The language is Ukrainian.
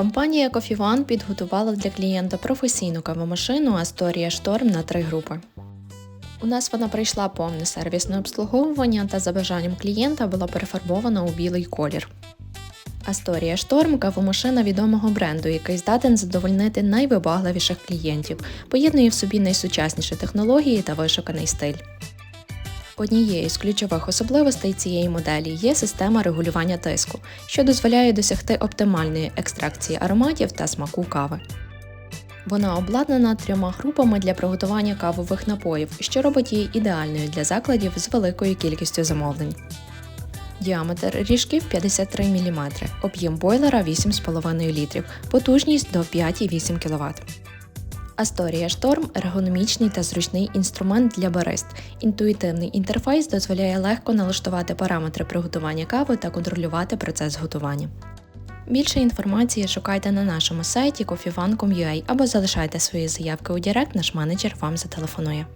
Компанія One підготувала для клієнта професійну кавомашину Astoria Storm на три групи. У нас вона пройшла повне сервісне обслуговування та за бажанням клієнта була перефарбована у білий колір. Astoria Storm – кавомашина відомого бренду, який здатен задовольнити найвибагливіших клієнтів, поєднує в собі найсучасніші технології та вишуканий стиль. Однією з ключових особливостей цієї моделі є система регулювання тиску, що дозволяє досягти оптимальної екстракції ароматів та смаку кави. Вона обладнана трьома групами для приготування кавових напоїв, що робить її ідеальною для закладів з великою кількістю замовлень. Діаметр ріжків 53 мм, об'єм бойлера 8,5 літрів, потужність до 5,8 кВт. Astoria шторм – ергономічний та зручний інструмент для барист. Інтуїтивний інтерфейс дозволяє легко налаштувати параметри приготування кави та контролювати процес готування. Більше інформації шукайте на нашому сайті coffeevan.com.ua або залишайте свої заявки у Директ, наш менеджер вам зателефонує.